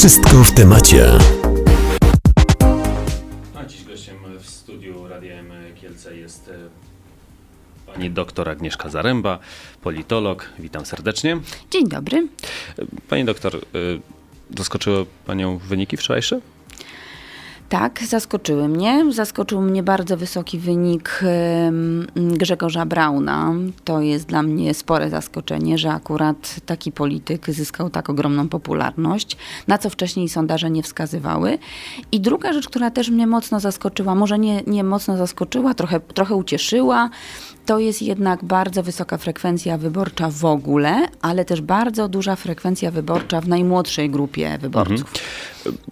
Wszystko w temacie. A dziś gościem w studiu Radia M Kielce jest e, pani doktor Agnieszka Zaręba, politolog. Witam serdecznie. Dzień dobry. Pani doktor, e, zaskoczyły panią wyniki wczorajsze? Tak, zaskoczyły mnie. Zaskoczył mnie bardzo wysoki wynik Grzegorza Brauna. To jest dla mnie spore zaskoczenie, że akurat taki polityk zyskał tak ogromną popularność, na co wcześniej sondaże nie wskazywały. I druga rzecz, która też mnie mocno zaskoczyła, może nie, nie mocno zaskoczyła, trochę, trochę ucieszyła, to jest jednak bardzo wysoka frekwencja wyborcza w ogóle, ale też bardzo duża frekwencja wyborcza w najmłodszej grupie wyborców.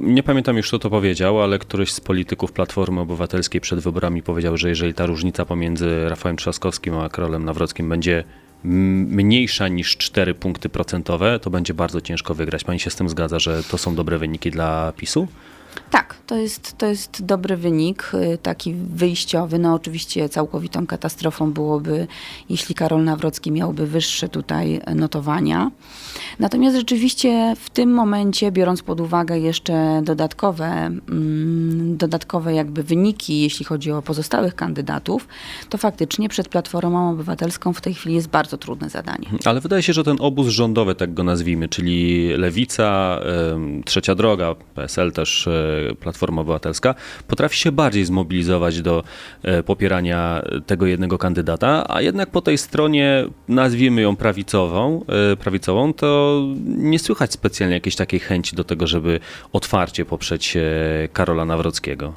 Nie pamiętam już, kto to powiedział, ale któryś z polityków Platformy Obywatelskiej przed wyborami powiedział, że jeżeli ta różnica pomiędzy Rafałem Trzaskowskim a Karolem Nawrockim będzie mniejsza niż 4 punkty procentowe, to będzie bardzo ciężko wygrać. Pani się z tym zgadza, że to są dobre wyniki dla PiSu? Tak, to jest, to jest dobry wynik, y, taki wyjściowy. No oczywiście całkowitą katastrofą byłoby, jeśli Karol Nawrocki miałby wyższe tutaj notowania. Natomiast rzeczywiście w tym momencie, biorąc pod uwagę jeszcze dodatkowe, mm, dodatkowe jakby wyniki, jeśli chodzi o pozostałych kandydatów, to faktycznie przed Platformą Obywatelską w tej chwili jest bardzo trudne zadanie. Ale wydaje się, że ten obóz rządowy, tak go nazwijmy, czyli Lewica, Trzecia Droga, PSL też, Platforma Obywatelska, potrafi się bardziej zmobilizować do e, popierania tego jednego kandydata, a jednak po tej stronie, nazwijmy ją prawicową, e, prawicową, to nie słychać specjalnie jakiejś takiej chęci do tego, żeby otwarcie poprzeć e, Karola Nawrockiego.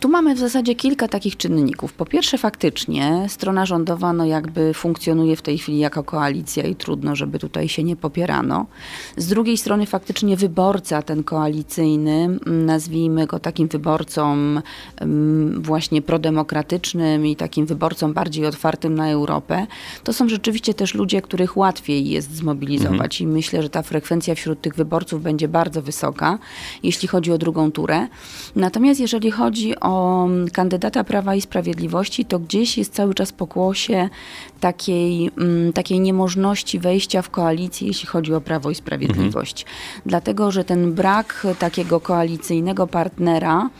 Tu mamy w zasadzie kilka takich czynników. Po pierwsze, faktycznie strona rządowa no jakby funkcjonuje w tej chwili jako koalicja i trudno, żeby tutaj się nie popierano. Z drugiej strony, faktycznie wyborca ten koalicyjny, mm, nazwijmy go takim wyborcą mm, właśnie prodemokratycznym i takim wyborcą bardziej otwartym na Europę, to są rzeczywiście też ludzie, których łatwiej jest zmobilizować i myślę, że ta frekwencja wśród tych wyborców będzie bardzo wysoka, jeśli chodzi o drugą turę. Natomiast jeżeli chodzi o kandydata Prawa i Sprawiedliwości, to gdzieś jest cały czas pokłosie takiej, mm, takiej niemożności wejścia w koalicję, jeśli chodzi o Prawo i Sprawiedliwość. Dlatego, że ten brak takiego koalicyjnego partnera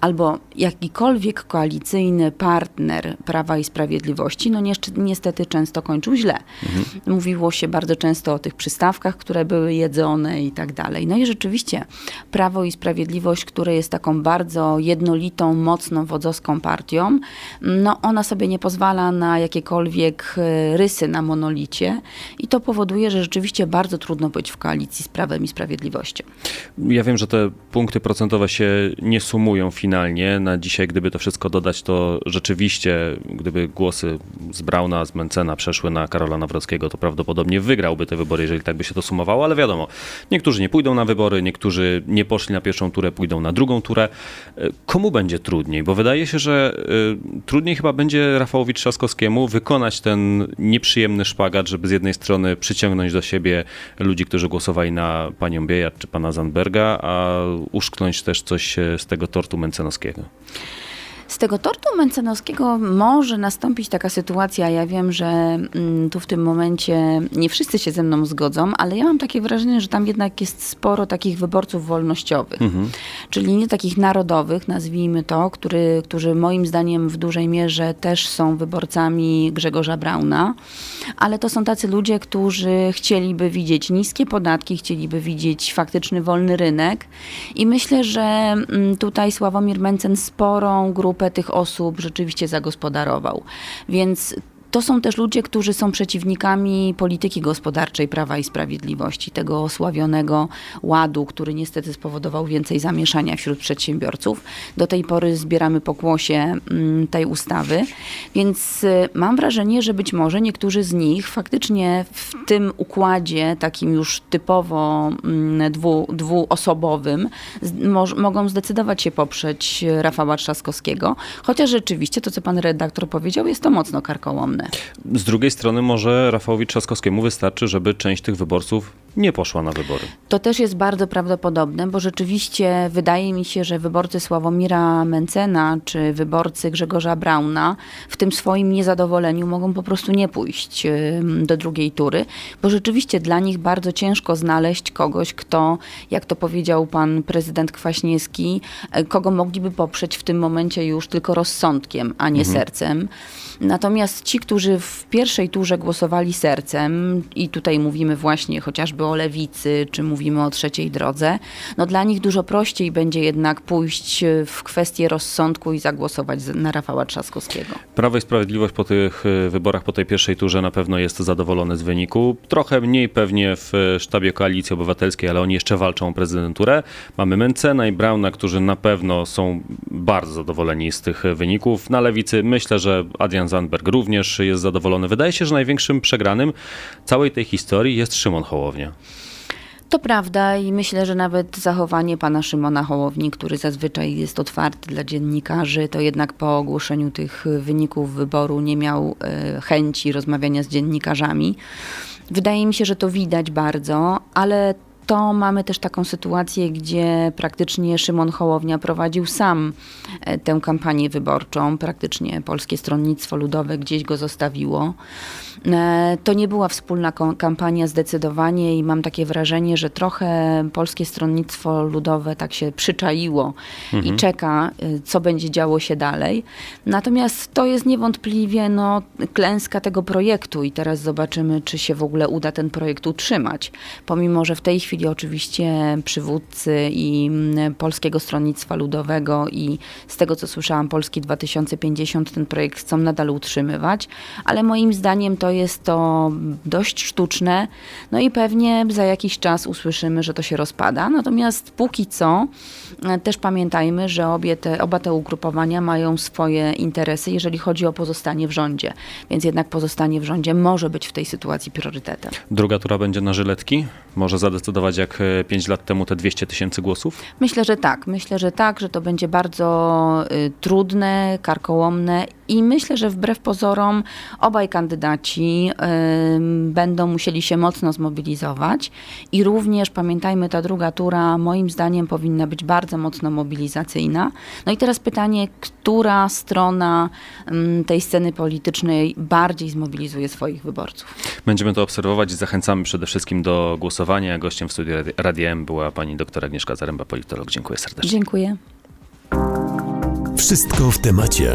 albo jakikolwiek koalicyjny partner Prawa i Sprawiedliwości, no niestety często kończył źle. Mówiło się bardzo często o tych przystawkach, które były jedzone i tak dalej. No i rzeczywiście Prawo i Sprawiedliwość, które jest taką bardzo jednolitą, mocną, wodzowską partią, no ona sobie nie pozwala na jakiekolwiek e, rysy na monolicie i to powoduje, że rzeczywiście bardzo trudno być w koalicji z Prawem i Sprawiedliwością. Ja wiem, że te punkty procentowe się nie sumują finalnie. Na dzisiaj, gdyby to wszystko dodać, to rzeczywiście, gdyby głosy z Brauna, z Mencena przeszły na Karola Nawrockiego, to prawdopodobnie wygrałby te wybory, jeżeli tak by się to sumowało, ale wiadomo, niektórzy nie pójdą na wybory, niektórzy nie poszli na pierwszą turę, pójdą na drugą turę. E, Komu będzie trudniej? Bo wydaje się, że e, trudniej chyba będzie Rafałowi Trzaskowskiemu wykonać ten nieprzyjemny szpagat, żeby z jednej strony przyciągnąć do siebie ludzi, którzy głosowali na panią Biejat czy pana Zandberga, a uszknąć też coś e, z tego tortu mencenowskiego. Tego tortu mencenowskiego może nastąpić taka sytuacja. Ja wiem, że mm, tu w tym momencie nie wszyscy się ze mną zgodzą, ale ja mam takie wrażenie, że tam jednak jest sporo takich wyborców wolnościowych, czyli nie takich narodowych, nazwijmy to, który, którzy moim zdaniem w dużej mierze też są wyborcami Grzegorza Brauna, ale to są tacy ludzie, którzy chcieliby widzieć niskie podatki, chcieliby widzieć faktyczny wolny rynek. I myślę, że mm, tutaj Sławomir Mencen sporą grupę tych osób rzeczywiście zagospodarował. Więc to są też ludzie, którzy są przeciwnikami polityki gospodarczej Prawa i Sprawiedliwości, tego osławionego ładu, który niestety spowodował więcej zamieszania wśród przedsiębiorców. Do tej pory zbieramy pokłosie mm, tej ustawy, więc y, mam wrażenie, że być może niektórzy z nich faktycznie w tym układzie takim już typowo mm, dwu, dwuosobowym mogą zdecydować się poprzeć Rafała Trzaskowskiego, chociaż rzeczywiście to, co pan redaktor powiedział, jest to mocno karkołomne. Z drugiej strony może Rafałowi Trzaskowskiemu wystarczy, żeby część tych wyborców nie poszła na wybory. To też jest bardzo prawdopodobne, bo rzeczywiście wydaje mi się, że wyborcy Sławomira Mencena czy wyborcy Grzegorza Brauna w tym swoim niezadowoleniu mogą po prostu nie pójść do drugiej tury, bo rzeczywiście dla nich bardzo ciężko znaleźć kogoś, kto, jak to powiedział pan prezydent Kwaśniewski, e, kogo mogliby poprzeć w tym momencie już tylko rozsądkiem, a nie sercem. Natomiast ci, którzy w pierwszej turze głosowali sercem, i tutaj mówimy właśnie chociażby o lewicy, czy mówimy o trzeciej drodze, no dla nich dużo prościej będzie jednak pójść w kwestię rozsądku i zagłosować na Rafała Trzaskowskiego. Prawo i Sprawiedliwość po tych y, wyborach, po tej pierwszej turze na pewno jest zadowolony z wyniku. Trochę mniej pewnie w y, sztabie Koalicji Obywatelskiej, ale oni jeszcze walczą o prezydenturę. Mamy Mencena i Brauna, którzy na pewno są bardzo zadowoleni z tych wyników. Na lewicy myślę, że Adrian Zandberg również jest zadowolony. Wydaje się, że największym przegranym całej tej historii jest Szymon Hołownia. To prawda i myślę, że nawet zachowanie pana Szymona Hołowni, który zazwyczaj jest otwarty dla dziennikarzy, to jednak po ogłoszeniu tych wyników wyboru nie miał e, chęci rozmawiania z dziennikarzami. Wydaje mi się, że to widać bardzo, ale to mamy też taką sytuację, gdzie praktycznie Szymon Hołownia prowadził sam e, tę kampanię wyborczą. Praktycznie Polskie Stronnictwo Ludowe gdzieś go zostawiło. E, To nie była wspólna kampania zdecydowanie i mam takie wrażenie, że trochę Polskie Stronnictwo Ludowe tak się przyczaiło i czeka, y, co będzie działo się dalej. Natomiast to jest niewątpliwie no, klęska tego projektu i teraz zobaczymy, czy się w ogóle uda ten projekt utrzymać. Pomimo, że w tej chwili oczywiście przywódcy i mm, Polskiego Stronnictwa Ludowego i z tego, co słyszałam, Polski 2050 ten projekt chcą nadal utrzymywać, ale moim zdaniem to jest to dość sztuczne, no i pewnie za jakiś czas usłyszymy, że to się rozpada. Natomiast póki co e, też pamiętajmy, że obie te, oba te ugrupowania mają swoje interesy, jeżeli chodzi o pozostanie w rządzie. Więc jednak pozostanie w rządzie może być w tej sytuacji priorytetem. Druga tura będzie na żyletki. Może zadecydować jak 5 lat temu te 200 tysięcy głosów. Myślę, że tak. Myślę, że tak, że to będzie bardzo y, trudne, karkołomne i myślę, że wbrew pozorom obaj kandydaci y, będą musieli się mocno zmobilizować i również pamiętajmy, ta druga tura moim zdaniem powinna być bardzo mocno mobilizacyjna. No i teraz pytanie, która strona ym, tej sceny politycznej bardziej zmobilizuje swoich wyborców? Będziemy to obserwować i zachęcamy przede wszystkim do głosowania. Gościem w studiu Radi- Radia M była pani doktor Agnieszka Zaręba, politolog. Dziękuję serdecznie. Dziękuję. Wszystko w temacie.